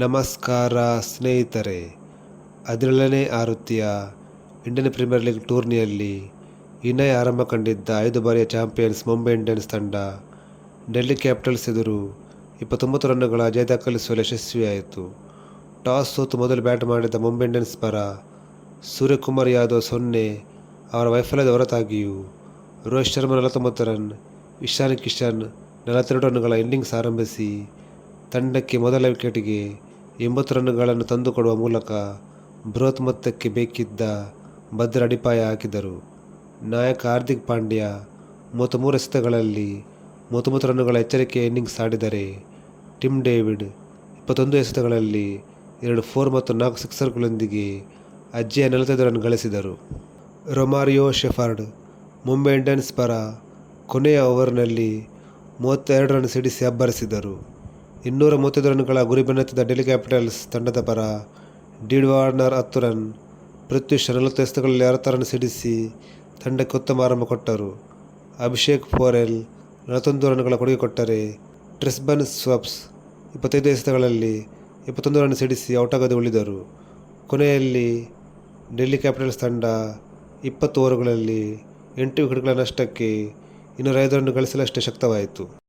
ನಮಸ್ಕಾರ ಸ್ನೇಹಿತರೆ ಹದಿನೇಳನೇ ಆವೃತ್ತಿಯ ಇಂಡಿಯನ್ ಪ್ರೀಮಿಯರ್ ಲೀಗ್ ಟೂರ್ನಿಯಲ್ಲಿ ಇನ್ನೇ ಆರಂಭ ಕಂಡಿದ್ದ ಐದು ಬಾರಿಯ ಚಾಂಪಿಯನ್ಸ್ ಮುಂಬೈ ಇಂಡಿಯನ್ಸ್ ತಂಡ ಡೆಲ್ಲಿ ಕ್ಯಾಪಿಟಲ್ಸ್ ಎದುರು ಇಪ್ಪತ್ತೊಂಬತ್ತು ರನ್ನುಗಳ ಜಯ ದಾಖಲಿಸುವಲ್ಲಿ ಯಶಸ್ವಿಯಾಯಿತು. ಟಾಸ್ ಸೋತು ಮೊದಲು ಬ್ಯಾಟ್ ಮಾಡಿದ ಮುಂಬೈ ಇಂಡಿಯನ್ಸ್ ಪರ ಸೂರ್ಯಕುಮಾರ್ ಯಾದವ್ ಸೊನ್ನೆ ಅವರ ವೈಫಲ್ಯದ ಹೊರತಾಗಿಯೂ ರೋಹಿತ್ ಶರ್ಮಾ ನಲವತ್ತೊಂಬತ್ತು ರನ್, ಇಶಾನ್ ಕಿಶನ್ ನಲವತ್ತೆರಡು ರನ್ಗಳ ಇನ್ನಿಂಗ್ಸ್ ಆರಂಭಿಸಿ ತಂಡಕ್ಕೆ ಮೊದಲ ವಿಕೆಟ್ಗೆ ಎಂಬತ್ತು ರನ್ನುಗಳನ್ನು ತಂದುಕೊಡುವ ಮೂಲಕ ಬೃಹತ್ ಮೊತ್ತಕ್ಕೆ ಬೇಕಿದ್ದ ಭದ್ರ ಅಡಿಪಾಯ ಹಾಕಿದರು. ನಾಯಕ ಹಾರ್ದಿಕ್ ಪಾಂಡ್ಯ ಮೂವತ್ತ್ಮೂರು ಎಸೆತಗಳಲ್ಲಿ ಮೂವತ್ತೊಂಬತ್ತು ರನ್ನುಗಳ ಎಚ್ಚರಿಕೆ ಇನ್ನಿಂಗ್ಸ್ ಆಡಿದರೆ ಟಿಮ್ ಡೇವಿಡ್ ಇಪ್ಪತ್ತೊಂದು ಎಸೆತಗಳಲ್ಲಿ ಎರಡು ಫೋರ್ ಮತ್ತು ನಾಲ್ಕು ಸಿಕ್ಸರ್ಗಳೊಂದಿಗೆ ಅಜ್ಜಿಯ ನಲವತ್ತೈದು ರನ್ ಗಳಿಸಿದರು. ರೊಮಾರಿಯೋ ಶೆಫರ್ಡ್ ಮುಂಬೈ ಇಂಡಿಯನ್ಸ್ ಪರ ಕೊನೆಯ ಓವರ್ನಲ್ಲಿ ಮೂವತ್ತೆರಡು ರನ್ ಸಿಡಿಸಿ ಅಬ್ಬರಿಸಿದರು. ಇನ್ನೂರ ಮೂವತ್ತೈದು ರನ್ಗಳ ಗುರಿ ಬೆನ್ನತ್ತಿದ ಡೆಲ್ಲಿ ಕ್ಯಾಪಿಟಲ್ಸ್ ತಂಡದ ಪರ ಡಿಡ್ ವಾರ್ನರ್ ಹತ್ತು ರನ್ ಪೃಥ್ವಿಶ್ ನಲವತ್ತು ಎಸೆತಗಳಲ್ಲಿ ಅರವತ್ತು ರನ್ ಸಿಡಿಸಿ ತಂಡಕ್ಕೆ ಉತ್ತಮ ಆರಂಭ ಕೊಟ್ಟರು. ಅಭಿಷೇಕ್ ಫೋರೆಲ್ ನಲವತ್ತೊಂದು ರನ್ಗಳ ಕೊಡುಗೆ ಕೊಟ್ಟರೆ ಟ್ರಿಸ್ಬನ್ ಸ್ವಪ್ಸ್ ಇಪ್ಪತ್ತೈದು ಎಸೆತಗಳಲ್ಲಿ ಇಪ್ಪತ್ತೊಂದು ರನ್ ಸಿಡಿಸಿ ಔಟಾಗದೆ ಉಳಿದರು. ಕೊನೆಯಲ್ಲಿ ಡೆಲ್ಲಿ ಕ್ಯಾಪಿಟಲ್ಸ್ ತಂಡ ಇಪ್ಪತ್ತು ಓವರುಗಳಲ್ಲಿ ಎಂಟು ವಿಕೆಟ್ಗಳ ನಷ್ಟಕ್ಕೆ ಇನ್ನೂರ ಐದು ರನ್ ಗಳಿಸಲಷ್ಟೇ ಶಕ್ತವಾಯಿತು.